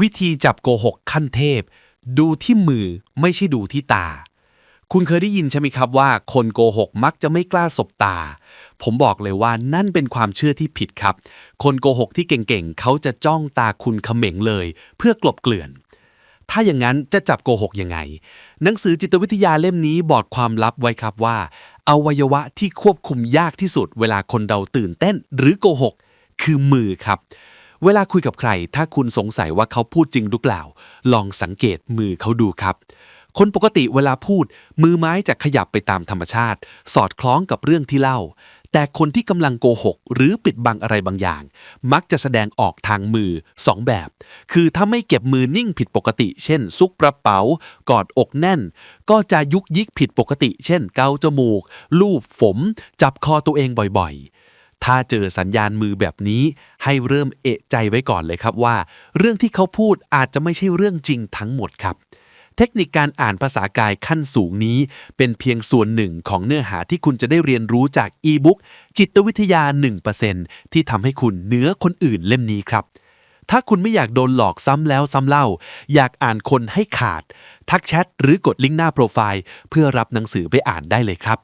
วิธีจับโกหกขั้นเทพ ดูที่มือไม่ใช่ดูที่ตา คุณเคยได้ยินใช่ไหมครับว่า คนโกหกมักจะไม่กล้าสบตา ผมบอกเลยว่านั่นเป็นความเชื่อที่ผิดครับ คนโกหกที่เก่งๆ เขาจะจ้องตาคุณเขม็งเลย เพื่อกลบเกลื่อน ถ้าอย่างนั้นจะจับโกหกยังไง หนังสือจิตวิทยาเล่มนี้บอกความลับไว้ครับว่า อวัยวะที่ควบคุมยากที่สุด เวลาคนเราตื่นเต้น หรือโกหก คือมือครับ เวลาคุยกับใคร ถ้าคุณสงสัยว่าเขาพูดจริงหรือเปล่า ลองสังเกตมือเขาดูครับ คนปกติเวลาพูด มือไม้จะขยับไปตามธรรมชาติ สอดคล้องกับเรื่องที่เล่า แต่คนที่กำลังโกหก หรือปิดบังอะไรบางอย่าง มักจะแสดงออกทางมือสองแบบ คือถ้าไม่เก็บมือนิ่งผิดปกติ เช่น ซุกกระเป๋า กอดอกแน่น ก็จะยุกยิกผิดปกติ เช่น เกาจมูก ลูบฝม จับคอตัวเองบ่อยๆ ถ้าเจอสัญญาณมือแบบนี้ ให้เริ่มเอะใจไว้ก่อนเลยครับว่า เรื่องที่เขาพูดอาจจะไม่ใช่เรื่องจริงทั้งหมดครับเทคนิคการอ่านภาษากายขั้นสูงนี้ เป็นเพียงส่วนหนึ่งของเนื้อหาที่คุณจะได้เรียนรู้จากอีบุ๊กจิตวิทยา 1%ที่ทำให้คุณเหนือคนอื่นเล่มนี้ครับ ถ้าคุณไม่อยากโดนหลอกซ้ำแล้วซ้ำเล่า อยากอ่านคนให้ขาด ทักแชทหรือกดลิงก์หน้าโปรไฟล์ เพื่อรับหนังสือไปอ่านได้เลยครับ